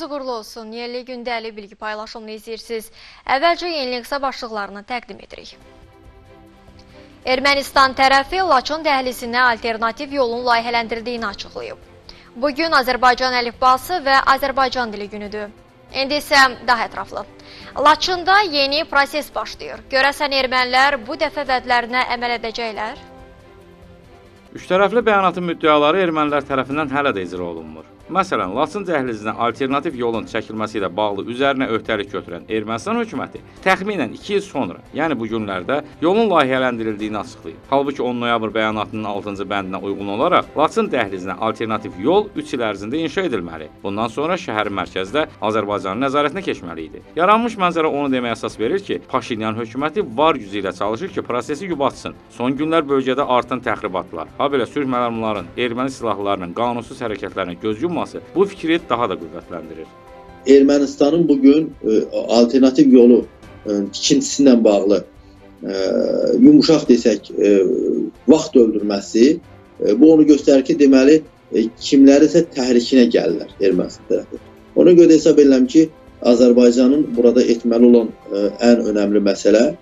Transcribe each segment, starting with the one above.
Gününüz uğurlu olsun. Yerli gündəlik bilgi paylaşımını izləyirsiniz. Əvvəlcə yenilik qısa başlıqlarını təqdim edirik. Ermənistan tərəfi Laçın dəhlizinə alternativ yolun layihələndirdiyini açıqlayıb. Bugün Azərbaycan əlifbası və Azərbaycan dili günüdür. İndi isə daha ətraflı. Laçında yeni proses başlayır. Görəsən ermənilər bu dəfə vədlərinə əməl edəcəklər? Üçtərəfli bəyanatın müddəaları ermənilər tərəfindən hələ də icra olunmur. Məsələn, Laçın dəhlizinə alternativ yolun çəkilməsi ilə bağlı üzərinə öhdəlik götürən Ermənistan hökuməti təxminən 2 il sonra, yəni bu günlərdə yolun layihələndirildiyini açıqlayıb. Halbuki 10 noyabr bəyanatının 6-cı bəndinə uyğun olaraq Laçın dəhlizinə alternativ yol 3 il ərzində inşa edilməli. Bundan sonra şəhərin mərkəzdə Azərbaycanın nəzarətinə keçməli idi. Yaranmış mənzərə onu deməyə əsas verir ki, Paşinyan hökuməti var gücü ilə çalışır ki, prosesi yubatsın. Son günlər bölgədə artan təxribatlar, habelə sülh məramlarının, erməni silahlarının qanunsuz hərəkətlərinə göz yumması bu fikri daha da qüvvətləndirir. Ermənistanın bugün e, alternativ yolu e, tikintisindən bağlı e, yumuşaq desək e, vaxt öldürməsi e, bu onu göstərir ki, deməli e, kimlərisə təhrikinə gəlirlər Ermənistan tərəfi. Ona görə hesab edirəm ki, Azərbaycanın burada etməli olan e, ən önəmli məsələ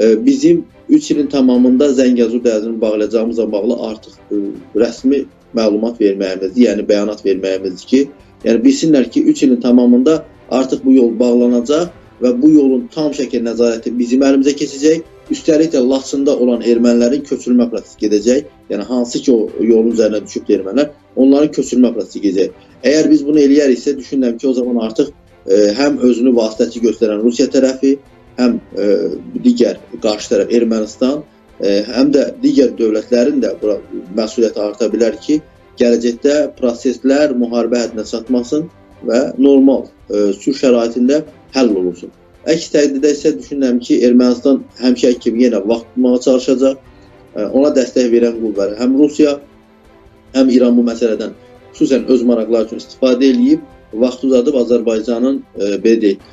e, bizim 3 ilin tamamında Zəngəzur dəhlizini bağlayacağımızla bağlı artıq e, rəsmi məlumat verməyimizdir, yəni bəyanat verməyimizdir ki, yəni bilsinlər ki, 3 ilin tamamında artıq bu yol bağlanacaq və bu yolun tam şəkil nəzarəti bizim əlimizə keçəcək. Üstəlik də Laçında olan ermənilərin köçürülmə prosesi gedəcək. Yəni hansı ki o yolun üzərinə düşüb ermənilər, onların köçürülmə prosesi gedəcək. Əgər biz bunu eləyəriksə, düşünürəm ki, o zaman artıq e, həm özünü vasitəçi göstərən Rusiya tərəfi, həm e, digər qarşı tərəf Ermənistan, e, həm də digər dövlətlərin də bura məsuliyyəti arta bilər ki, gələcəkdə proseslər müharibə həddinə çatmasın və normal e, sülh şəraitində həll olunsun. Əks təqdirdə isə düşünürəm ki, Ermənistan həmişəki kimi yenə vaxt tutmağa çalışacaq. E, ona dəstək verən qüvvələr həm Rusiya, həm İran bu məsələdən xüsusən öz maraqları üçün istifadə eləyib vaxt uzadıb Azərbaycanın e, belə deyək,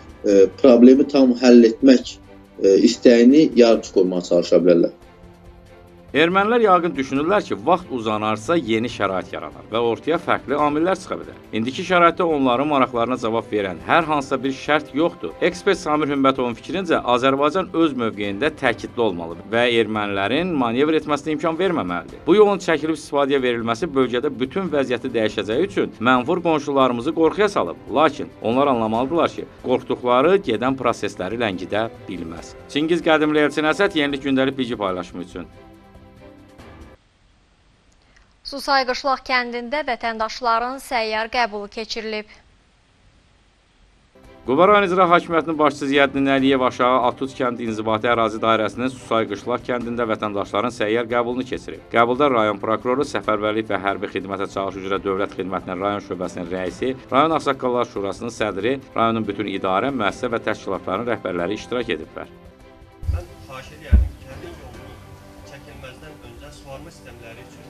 problemi tam həll etmək istəyini yarıçı qoymağa çalışa bilərlər. Ermənilər yəqin düşünürlər ki, vaxt uzanarsa yeni şərait yaranar və ortaya fərqli amillər çıxa bilər. İndiki şəraitdə onların maraqlarına cavab verən hər hansısa bir şərt yoxdur. Ekspert Samir Hümbətovun fikrincə Azərbaycan öz mövqeyində təkidli olmalı və ermənilərin manevr etməsinə imkan verməməlidir. Bu yolun çəkilib istifadəyə verilməsi bölgədə bütün vəziyyəti dəyişəcəyi üçün mənfur qonşularımızı qorxuya salıb. Lakin onlar anlamalıdırlar ki, qorxduqları gedən prosesləri ləngidə bilməz. Çingiz Qədimli Elçin Əsəd yenilik gündəlik bilgi paylaşımı üçün. Susay Qışlaq kəndində vətəndaşların səyyar qəbulu keçirilib. Quba rayon icra hakimiyyətinin başçısı Ziyəddin Əliyev aşağı Atuz kənd inzibati ərazi dairəsinin Susay Qışlaq kəndində vətəndaşların səyyar qəbulunu keçirib. Qəbulda rayon prokuroru, səfərbərlik və hərbi xidmətə çağırış üzrə Dövlət Xidmətinin rayon şöbəsinin rəisi, rayon ağsaqqallar şurasının sədri, rayonun bütün idarə, müəssisə və təşkilatların rəhbərləri iştirak ediblər. Mən xahiş edirəm suvarma sistemləri üçün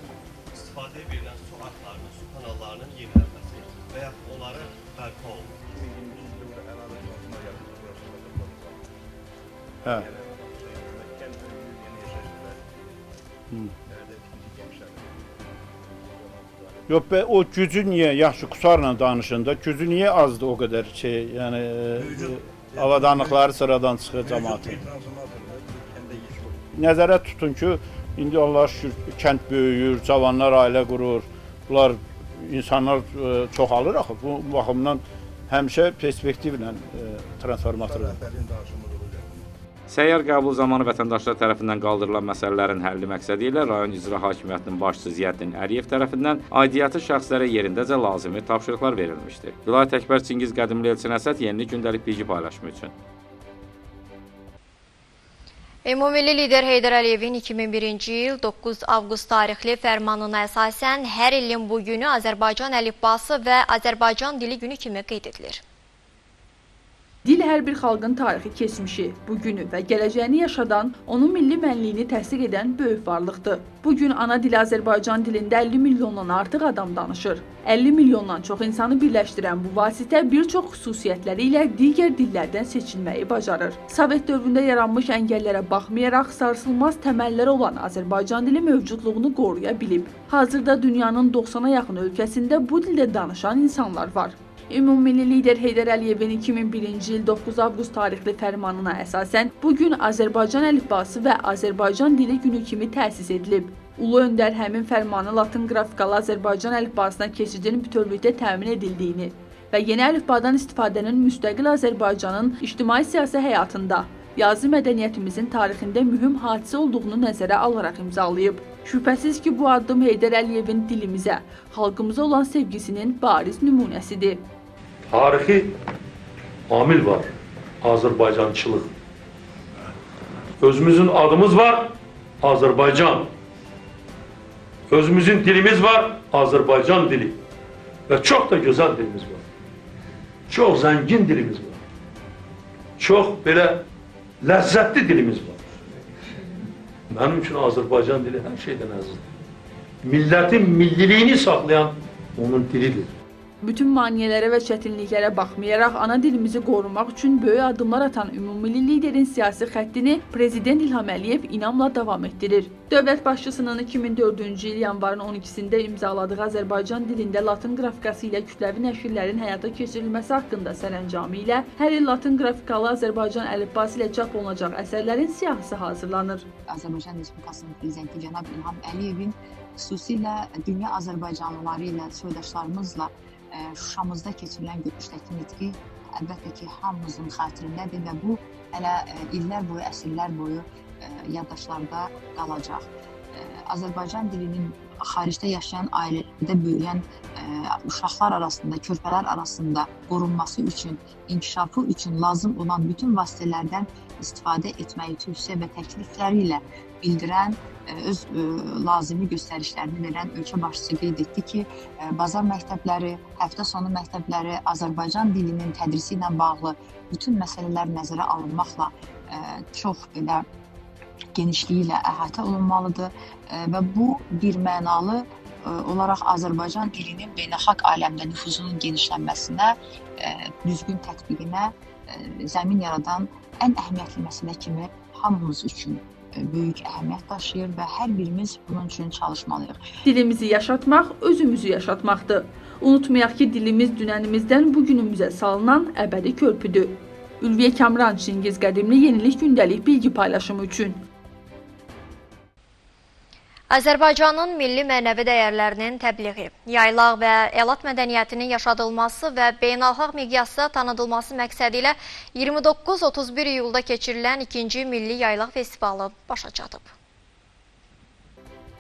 istifadəyə verilən su arxlarının, su kanallarının yenilənməsi və ya onları bərpa olunur. Hə. Yox be o gücü niyə yaxşı Qusarla danışında gücü niyə azdı o qədər şey, yəni e, avadanlıqları sıradan çıxır cəmaatın. Nəzərə tutun ki, indi Allah şükür kənd böyüyür, cavanlar ailə qurur. Bunlar insanlar e, çoxalır axı. Bu baxımdan həmişə perspektivlə e, transformator. Səyyar qəbul zamanı vətəndaşlar tərəfindən qaldırılan məsələlərin həlli məqsədi ilə rayon icra hakimiyyətinin başçısı Ziyəddin Əliyev tərəfindən aidiyyatı şəxslərə yerindəcə lazımi tapşırıqlar verilmişdi. Vilayət Əkbər Çingiz Qədimli Elçin Əsəd yenilik gündəlik bilgi paylaşımı üçün. Ümumilli lider Heydər Əliyevin 2001-ci il 9 avqust tarixli fərmanına əsasən hər ilin bu günü Azərbaycan əlifbası və Azərbaycan dili günü kimi qeyd edilir. Dil hər bir xalqın tarixi, keçmişi, bugünü və gələcəyini yaşadan, onun milli mənliyini təsdiq edən böyük varlıqdır. Bu gün ana dili Azərbaycan dilində 50 milyondan artıq adam danışır. 50 milyondan çox insanı birləşdirən bu vasitə bir çox xüsusiyyətləri ilə digər dillərdən seçilməyi bacarır. Sovet dövründə yaranmış əngəllərə baxmayaraq sarsılmaz təməlləri olan Azərbaycan dili mövcudluğunu qoruya bilib. Hazırda dünyanın 90-a yaxın ölkəsində bu dildə danışan insanlar var. Ümummilli lider Heydər Əliyevin 2001-ci il 9 avqust tarixli fərmanına əsasən bu gün Azərbaycan əlifbası və Azərbaycan dili günü kimi təsis edilib. Ulu öndər həmin fərmanı latın qrafikalı Azərbaycan əlifbasına keçidin bütövlükdə təmin edildiyini və yeni əlifbadan istifadənin müstəqil Azərbaycanın ictimai-siyasi həyatında, yazı mədəniyyətimizin tarixində mühüm hadisə olduğunu nəzərə alaraq imzalayıb. Şübhəsiz ki, bu addım Heydər Əliyevin dilimizə, xalqımıza olan sevgisinin bariz nümunəsidir. Tarixi amil var. Azərbaycançılıq. Özümüzün adımız var. Azərbaycan. Özümüzün dilimiz var. Azərbaycan dili. Və çox da gözəl dilimiz var. Çox zəngin dilimiz var. Çox belə ləzzətli dilimiz var. Mənim üçün Azərbaycan dili hər şeydən əzizdir. Millətin milliliyini saxlayan onun dilidir. Bütün maneələrə və çətinliklərə baxmayaraq ana dilimizi qorumaq üçün böyük addımlar atan ümummilli liderin siyasi xəttini prezident İlham Əliyev inamla davam etdirir. Dövlət başçısının 2004-cü il yanvarın 12-sində imzaladığı Azərbaycan dilində latın qrafikası ilə kütləvi nəşrlərin həyata keçirilməsi haqqında sərəncamı ilə hər il latın qrafikalı Azərbaycan əlifbası ilə çap olunacaq əsərlərin siyahısı hazırlanır. Azərbaycan Respublikasının prezidenti cənab İlham Əliyevin xüsusilə dünya azərbaycanlıları ilə, soydaşlarımızla Şuşamızda keçirilən görüşdəki nitqi əlbəttə ki, hamımızın xatirindədir və bu hələ ə, illər boyu, əsrlər boyu ə, yaddaşlarda qalacaq. Ə, Azərbaycan dilinin xaricdə yaşayan ailələrdə böyüyən ə, uşaqlar arasında, körpələr arasında qorunması üçün, inkişafı üçün lazım olan bütün vasitələrdən istifadə etməyi tövsiyə və təklifləri ilə bildirən ə, öz ə, lazımi göstərişlərini verən ölkə başçısı qeyd etdi ki, ə, bazar məktəbləri, həftə sonu məktəbləri Azərbaycan dilinin tədrisi ilə bağlı bütün məsələlər nəzərə alınmaqla ə, çox belə genişliyi ilə əhatə olunmalıdır ə, və bu bir mənalı ə, olaraq Azərbaycan dilinin beynəlxalq aləmdə nüfuzunun genişlənməsinə, ə, düzgün tətbiqinə zəmin yaradan ən əhəmiyyətli məsələ kimi hamımız üçün böyük əhəmiyyət daşıyır və hər birimiz bunun üçün çalışmalıyıq. Dilimizi yaşatmaq özümüzü yaşatmaqdır. Unutmayaq ki, dilimiz dünənimizdən bu günümüzə salınan əbədi körpüdür. Ülviyə Kamran, Çingiz Qədimli, Yenilik Gündəlik bilgi paylaşımı üçün. Azərbaycanın milli mənəvi dəyərlərinin təbliği, yaylaq və elat mədəniyyətinin yaşadılması və beynəlxalq miqyasda tanıdılması məqsədi ilə 29-31 iyulda keçirilən 2-ci Milli Yaylaq Festivalı başa çatıb.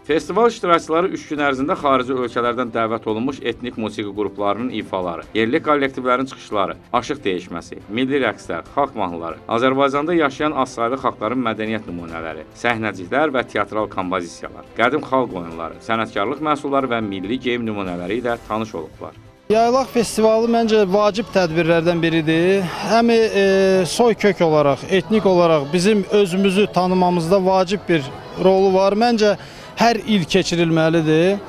Festival iştirakçıları 3 gün ərzində xarici ölkələrdən dəvət olunmuş etnik musiqi qruplarının ifaları, yerli kollektivlərin çıxışları, aşıq dəyişməsi, milli rəqslər, xalq mahnıları, Azərbaycanda yaşayan azsaylı xalqların mədəniyyət nümunələri, səhnəciklər və teatral kompozisiyalar, qədim xalq oyunları, sənətkarlıq məhsulları və milli geyim nümunələri ilə tanış olublar. Yaylaq festivalı məncə vacib tədbirlərdən biridir. Həm e, soy kök olaraq, etnik olaraq bizim özümüzü tanımamızda vacib bir rolu var. Məncə hər il keçirilməlidir.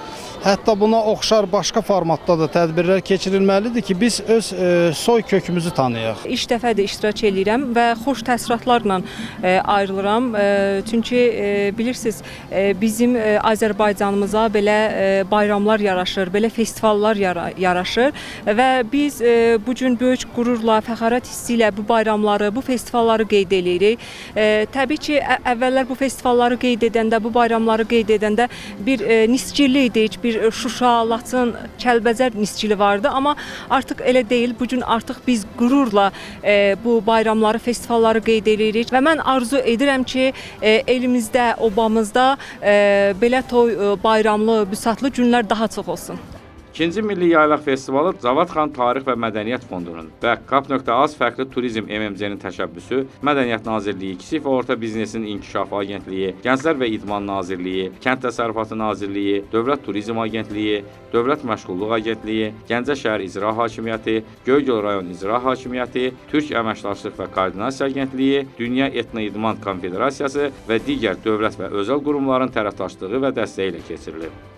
Hətta buna oxşar başqa formatda da tədbirlər keçirilməlidir ki, biz öz e, soy kökümüzü tanıyaq. İlk dəfədir iştirak edirəm və xoş təəssüratlarla e, ayrılıram. E, çünki e, bilirsiniz, e, bizim e, Azərbaycanımıza belə e, bayramlar yaraşır, belə festivallar yara yaraşır və biz e, bu gün böyük qürurla, fəxarət hissi ilə bu bayramları, bu festivalları qeyd edirik. E, təbii ki, əvvəllər bu festivalları qeyd edəndə, bu bayramları qeyd edəndə bir e, nisçili idik, bir Şuşa, Laçın, Kəlbəcər nisçili vardı, amma artıq elə deyil. Bu gün artıq biz qürurla e, bu bayramları, festivalları qeyd edirik və mən arzu edirəm ki, e, elimizdə, obamızda e, belə toy, e, bayramlı, büsatlı günlər daha çox olsun. 2-ci Milli Yaylaq Festivalı Cavadxan Tarix və Mədəniyyət Fondunun və Kap.az Fərqli Turizm MMC-nin təşəbbüsü, Mədəniyyət Nazirliyi, Kiçik və Orta Biznesin İnkişafı Agentliyi, Gənclər və İdman Nazirliyi, Kənd Təsərrüfatı Nazirliyi, Dövlət Turizm Agentliyi, Dövlət Məşğulluq Agentliyi, Gəncə şəhər İcra Hakimiyyəti, Göygöl rayon İcra Hakimiyyəti, Türk Əməkdaşlıq və Koordinasiya Agentliyi, Dünya Etno İdman Konfederasiyası və digər dövlət və özəl qurumların tərəfdaşlığı və dəstəyi ilə keçirilib.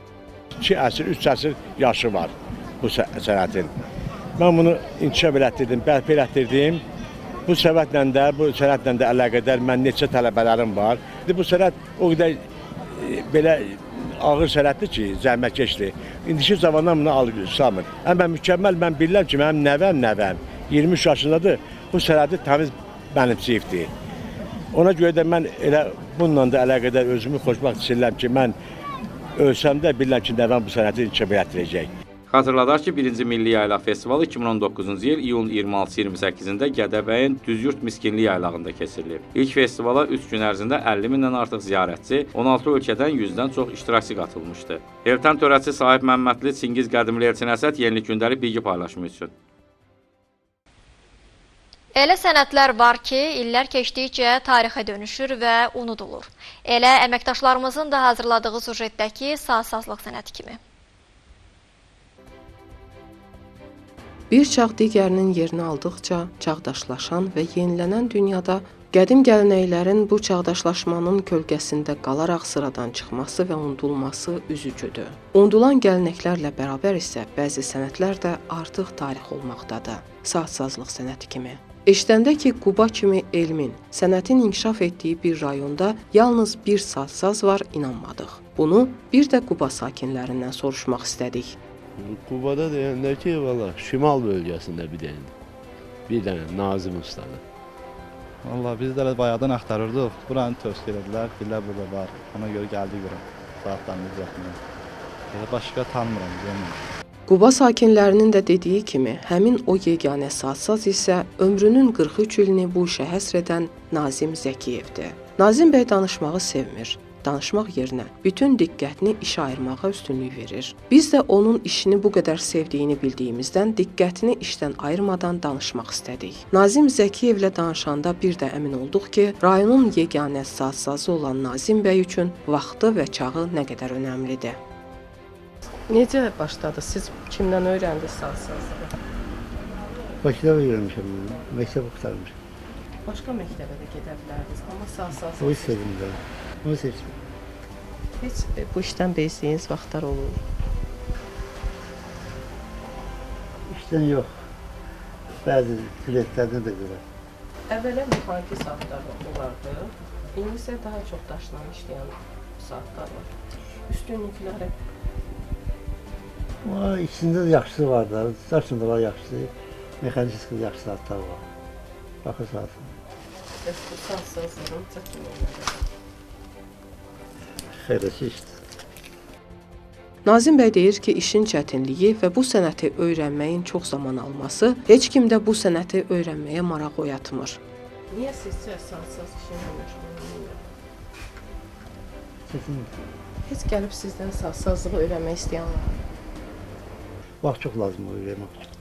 2 əsr, 3 əsr yaşı var bu sə- sənətin. Mən bunu inkişaf elətdirdim, bərpa elətdirdim. Bu səbəblə də, bu sənətlə də əlaqədar mən neçə tələbələrim var. Bu sənət o qədər e, belə ağır sənətdir ki, zəhmətkeşdir. İndiki zamandan bunu. Həm mən mükəmməl mən bilirəm ki, mənim nəvəm nəvəm 23 yaşındadır. Bu sənəti təmiz mənimsəyibdir. Ona görə də mən elə bununla da əlaqədar özümü xoşbəxt hiss ki, mən ölsəm də bilirəm ki, nəvəm bu sənəti inkişaf etdirəcək. Xatırladaq ki, 1-ci Milli Yaylaq Festivalı 2019-cu il iyun 26-28-də Gədəbəyin Düzyurt Miskinli Yaylağında keçirilib. İlk festivala 3 gün ərzində 50 mindən artıq ziyarətçi, 16 ölkədən 100-dən çox iştirakçı qatılmışdı. Eltan törəçisi sahib Məmmədli Çingiz Qədimli Elçin Əsəd yenilik gündəlik bilgi paylaşımı üçün. Elə sənədlər var ki, illər keçdikcə tarixə dönüşür və unudulur. Elə əməkdaşlarımızın da hazırladığı sujetdəki sazsazlıq sənəti kimi. Bir çağ digərinin yerini aldıqca çağdaşlaşan və yenilənən dünyada qədim gələnəklərin bu çağdaşlaşmanın kölgəsində qalaraq sıradan çıxması və unudulması üzücüdür. Unudulan gələnəklərlə bərabər isə bəzi sənətlər də artıq tarix olmaqdadır. Sazsazlıq sənəti kimi. Eşidəndə ki, Quba kimi elmin, sənətin inkişaf etdiyi bir rayonda yalnız bir sazsaz var, inanmadıq. Bunu bir də Quba sakinlərindən soruşmaq istədik. Qubada deyəndə ki, valla şimal bölgəsində bir dənə. Bir dənə Nazim ustadır. Valla biz də bayaqdan axtarırdıq. Buranı tövsiyə elədilər. Billər burada var. Ona görə gəldik bura. Yaxındır. Elə başqa tanımıram, görmürəm. Quba sakinlərinin də dediyi kimi, həmin o yeganə sazsaz isə ömrünün 43 ilini bu işə həsr edən Nazim Zəkiyevdir. Nazim bəy danışmağı sevmir. Danışmaq yerinə bütün diqqətini işə ayırmağa üstünlük verir. Biz də onun işini bu qədər sevdiyini bildiyimizdən diqqətini işdən ayırmadan danışmaq istədik. Nazim Zəkiyevlə danışanda bir də əmin olduq ki, rayonun yeganə sazsazı olan Nazim bəy üçün vaxtı və çağı nə qədər önəmlidir. Necə başladı? Siz kimdən öyrəndiniz sazsazlığı? Bakıda öyrənmişəm mən. Məktəb qurtarmışam. Başqa məktəbə də gedə bilərdiniz, amma sazsaz. O sevimdə. Onu seçdim. Heç e, bu işdən bezdiyiniz vaxtlar olur. İşdən yox. Bəzi biletlərdən də görə. Əvvələn mexaniki saatlar olardı. İndi isə daha çox daşla işləyən saatlar var. Üstünlükləri ikisində də yaxşısı var da. Daşın da var yaxşısı. Mexaniki yaxşı saatlar var. Baxır saat. bəs bu sazsazlığın çətinlikləri. Xeyirli işdir. Nazim bəy deyir ki, işin çətinliyi və bu sənəti öyrənməyin çox zaman alması heç kimdə bu sənəti öyrənməyə maraq oyatmır. Niyə sizcə sazsaz işinə məşğul. Heç gəlib sizdən sazsazlığı öyrənmək istəyən var? Vaxt çox lazımdır öyrənmək üçün.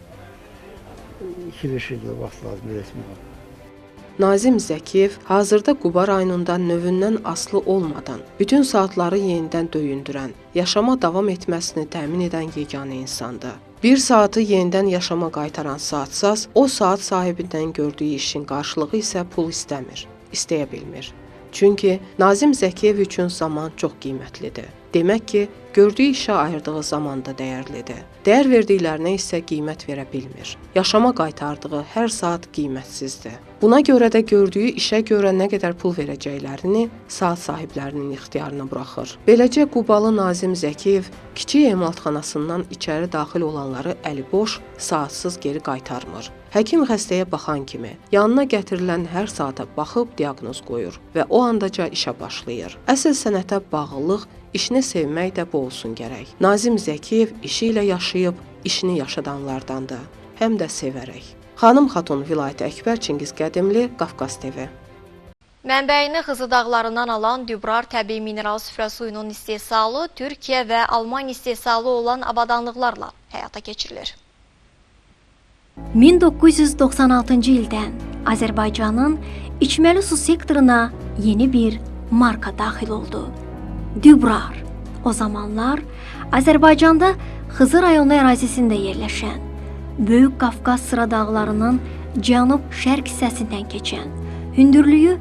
2-5 il vaxt lazımdır rəsmi. Nazim Zəkiyev hazırda Quba rayonunda növündən aslı olmadan bütün saatları yenidən döyündürən, yaşama davam etməsini təmin edən yeganə insandır. Bir saatı yenidən yaşama qaytaran saatsaz o saat sahibindən gördüyü işin qarşılığı isə pul istəmir, istəyə bilmir. Çünki Nazim Zəkiyev üçün zaman çox qiymətlidir. Demək ki, gördüyü işə ayırdığı zaman da dəyərlidir. Dəyər verdiklərinə isə qiymət verə bilmir. Yaşama qaytardığı hər saat qiymətsizdir. Buna görə də gördüyü işə görə nə qədər pul verəcəklərini saat sahiblərinin ixtiyarına buraxır. Beləcə Qubalı Nazim Zəkiyev kiçik emalatxanasından içəri daxil olanları əliboş, saatsız geri qaytarmır. Həkim xəstəyə baxan kimi yanına gətirilən hər saata baxıb diaqnoz qoyur və o andaca işə başlayır. Əsl sənətə bağlılıq, işini sevmək də bu olsun gərək. Nazim Zəkiyev işi ilə yaşayıb, işini yaşadanlardandır, həm də sevərək. Xanım Xatun Vilayət Əkbər Çingiz Qədimli, Qafqaz TV. Mənbəyini Xızı dağlarından alan Dübrar təbii mineral süfrə suyunun istehsalı Türkiyə və Alman istehsalı olan avadanlıqlarla həyata keçirilir. 1996-cı ildən Azərbaycanın içməli su sektoruna yeni bir marka daxil oldu. Dübrar. O zamanlar Azərbaycanda Xızı rayonu ərazisində yerləşən, Böyük Qafqaz sıra dağlarının cənub-şərq hissəsindən keçən, hündürlüyü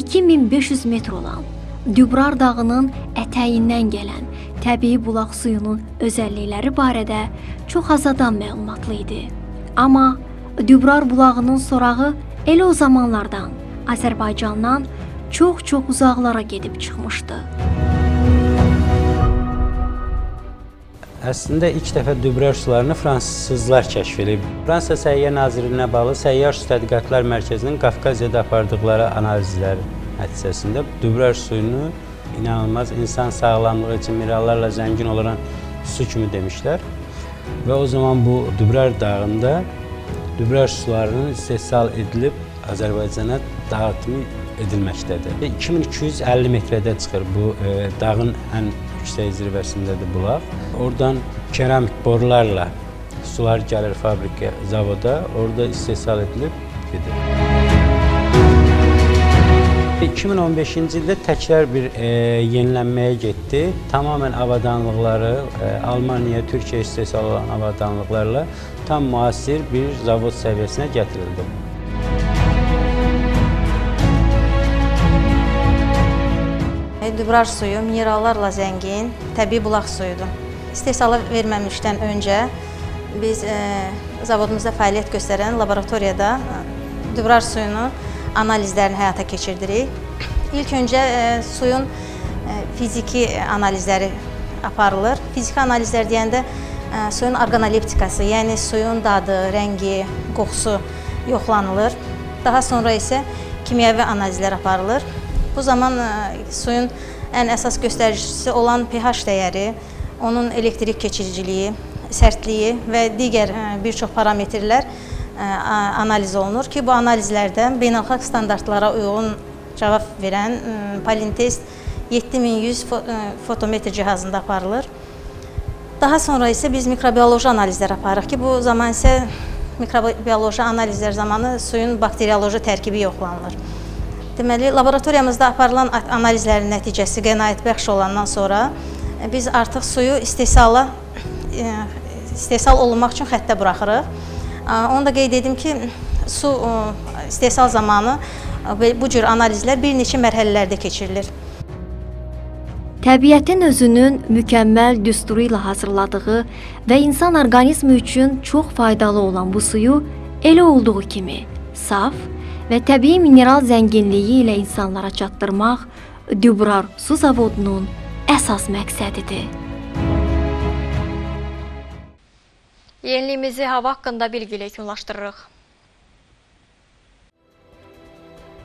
2500 metr olan Dübrar dağının ətəyindən gələn təbii bulaq suyunun özəllikləri barədə çox az adam məlumatlı idi. Amma Dübrar bulağının sorağı elə o zamanlardan Azərbaycandan çox-çox uzaqlara gedib çıxmışdı. Əslində ilk dəfə Dübrər sularını fransızlar kəşf edib. Fransa Səhiyyə Nazirliyinə bağlı Səyyar Su Tədqiqatlar Mərkəzinin Qafqaziyada apardıqları analizlər nəticəsində Dübrər suyunu inanılmaz insan sağlamlığı üçün minerallarla zəngin olan su kimi demişlər. Və o zaman bu Dübrər dağında Dübrər sularının istehsal edilib Azərbaycana dağıtımı edilməkdədir. 2250 metrədə çıxır bu e, dağın ən yüksək zirvəsindədir bulaq. Oradan keramik borularla sular gəlir fabrikə, zavoda, orada istehsal edilib gedir. 2015-ci ildə təkrar bir e, yenilənməyə getdi. Tamamilə avadanlıqları e, Almaniya, Türkiyə istehsal olan avadanlıqlarla tam müasir bir zavod səviyyəsinə gətirildi. Dübrar suyu minerallarla zəngin, təbii bulaq suyudur. İstehsala verməmişdən öncə biz e, zavodumuzda fəaliyyət göstərən laboratoriyada e, dübrar suyunu analizlərini həyata keçirdirik. İlk öncə e, suyun e, fiziki analizləri aparılır. Fiziki analizlər deyəndə e, suyun orqanoleptikası, yəni suyun dadı, rəngi, qoxusu yoxlanılır. Daha sonra isə kimyəvi analizlər aparılır. Bu zaman ə, suyun ən əsas göstəricisi olan pH dəyəri, onun elektrik keçiriciliyi, sərtliyi və digər ə, bir çox parametrlər ə, analiz olunur ki, bu analizlərdən beynəlxalq standartlara uyğun cavab verən Palintest 7100 fo ə, fotometr cihazında aparılır. Daha sonra isə biz mikrobioloji analizlər aparırıq ki, bu zaman isə mikrobioloji analizlər zamanı suyun bakterioloji tərkibi yoxlanılır. Deməli, laboratoriyamızda aparılan analizlərin nəticəsi qənaətbəxş olandan sonra e, biz artıq suyu istehsala e, istehsal olunmaq üçün xəttə buraxırıq. Onu da qeyd edim ki, su e, istehsal zamanı bu cür analizlər bir neçə mərhələlərdə keçirilir. Təbiətin özünün mükəmməl düsturu ilə hazırladığı və insan orqanizmi üçün çox faydalı olan bu suyu elə olduğu kimi saf və təbii mineral zənginliyi ilə insanlara çatdırmaq Dübrar su zavodunun əsas məqsədidir. Yeniliyimizi hava haqqında bilgi ilə yekunlaşdırırıq.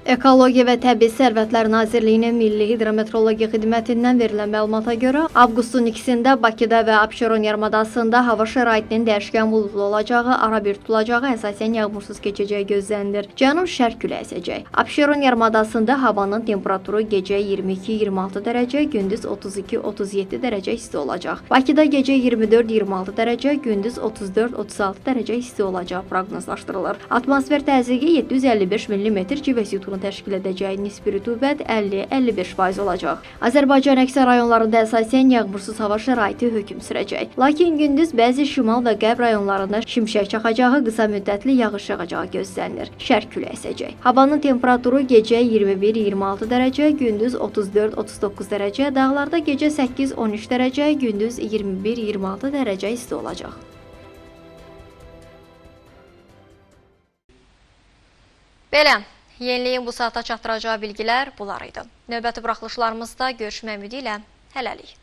Ekologiya və Təbii Sərvətlər Nazirliyinin Milli Hidrometeorologiya Xidmətindən verilən məlumata görə, avqustun 2-sində Bakıda və Abşeron yarımadasında hava şəraitinin dəyişkən buludlu olacağı, arabir tutulacağı, əsasən yağmursuz keçəcəyi gözlənilir. Cənub-şərq küləyi əsəcək. Abşeron yarımadasında havanın temperaturu gecə 22-26 dərəcə, gündüz 32-37 dərəcə isti olacaq. Bakıda gecə 24-26 dərəcə, gündüz 34-36 dərəcə isti olacağı proqnozlaşdırılır. Atmosfer təzyiqi 755 mm civə sütunu təşkil edəcəyi nisbi rütubət 50-55% olacaq. Azərbaycan əksər rayonlarında əsasən yağmursuz hava şəraiti hökm sürəcək. Lakin gündüz bəzi şimal və qərb rayonlarında şimşək çaxacağı, qısa müddətli yağış yağacağı gözlənilir. Şərq küləyi əsəcək. Havanın temperaturu gecə 21-26 dərəcə, gündüz 34-39 dərəcə, dağlarda gecə 8-13 dərəcə, gündüz 21-26 dərəcə isti olacaq. Belə Yeniliyin bu saata çatdıracağı bilgilər bunlar idi. Növbəti buraxılışlarımızda görüşmək ümidi ilə hələlik.